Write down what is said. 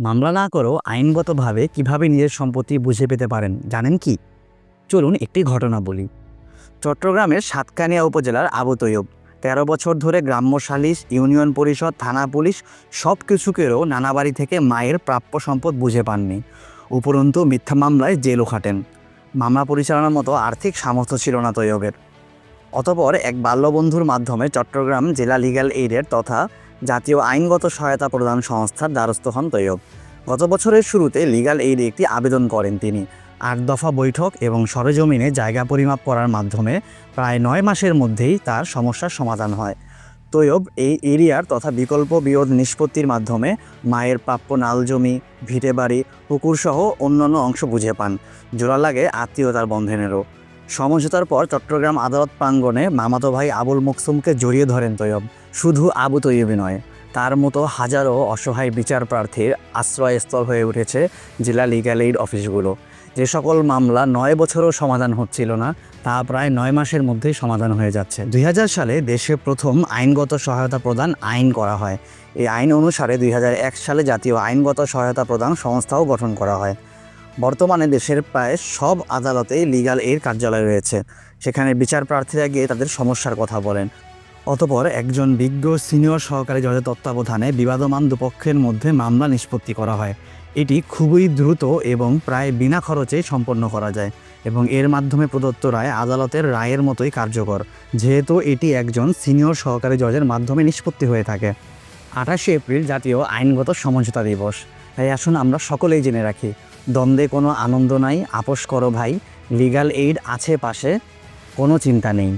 মামলা না করেও আইনগতভাবে কীভাবে নিজের সম্পত্তি বুঝে পেতে পারেন, জানেন কি? চলুন একটি ঘটনা বলি। চট্টগ্রামের সাতকানিয়া উপজেলার আবু তৈয়ব, তেরো বছর ধরে গ্রাম্য সালিশ, ইউনিয়ন পরিষদ, থানা পুলিশ সব কিছুকেও নানা বাড়ি থেকে মায়ের প্রাপ্য সম্পদ বুঝে পাননি। উপরন্তু মিথ্যা মামলায় জেলও খাটেন। মামলা পরিচালনার মতো আর্থিক সামর্থ্য ছিল না তৈয়বের। অতপর এক বাল্যবন্ধুর মাধ্যমে চট্টগ্রাম জেলা লিগ্যাল এইডের তথা জাতীয় আইনগত সহায়তা প্রদান সংস্থার দ্বারস্থ হন তৈয়ব। গত বছরের শুরুতে লিগ্যাল এইডে একটি আবেদন করেন তিনি। আট দফা বৈঠক এবং সরেজমিনে জায়গা পরিমাপ করার মাধ্যমে প্রায় নয় মাসের মধ্যেই তার সমস্যার সমাধান হয়। তৈয়ব এই এরিয়ার তথা বিকল্প বিরোধ নিষ্পত্তির মাধ্যমে মায়ের প্রাপ্য নাল জমি ভিটে বাড়ি পুকুরসহ অন্যান্য অংশ বুঝে পান। জোড়া লাগে আত্মীয়তার বন্ধনেরও। সমঝোতার পর চট্টগ্রাম আদালত প্রাঙ্গণে মামাতো ভাই আবুল মকসুমকে জড়িয়ে ধরেন তৈয়ব। শুধু আবু তৈয়বই নয়, তার মতো হাজারো অসহায় বিচার প্রার্থীর আশ্রয়স্থল হয়ে উঠেছে জেলা লিগ্যাল এইড অফিসগুলো যে সকল মামলা নয় বছরও সমাধান হচ্ছিল না, তা প্রায় নয় মাসের মধ্যেই সমাধান হয়ে যাচ্ছে। দুই হাজার সালে দেশে প্রথম আইনগত সহায়তা প্রদান আইন করা হয়। এই আইন অনুসারে দুই হাজার এক সালে জাতীয় আইনগত সহায়তা প্রদান সংস্থাও গঠন করা হয়। বর্তমানে দেশের প্রায় সব আদালতেই লিগাল এর কার্যালয় রয়েছে। সেখানে বিচার প্রার্থীরা গিয়ে তাদের সমস্যার কথা বলেন। অতপর একজন বিজ্ঞ সিনিয়র সহকারী জজের তত্ত্বাবধানে বিবাদমান দুপক্ষের মধ্যে মামলা নিষ্পত্তি করা হয়। এটি খুবই দ্রুত এবং প্রায় বিনা খরচে সম্পন্ন করা যায় এবং এর মাধ্যমে প্রদত্ত রায় আদালতের রায়ের মতোই কার্যকর, যেহেতু এটি একজন সিনিয়র সহকারী জজের মাধ্যমে নিষ্পত্তি হয়ে থাকে। আঠাশে এপ্রিল জাতীয় আইনগত সমঝোতা দিবস। তাই আসুন আমরা সকলেই জেনে রাখি, দ্বন্দ্বে কোনো আনন্দ নাই, আপোষ করো ভাই লিগাল এইড আছে পাশে, কোনো চিন্তা নেই।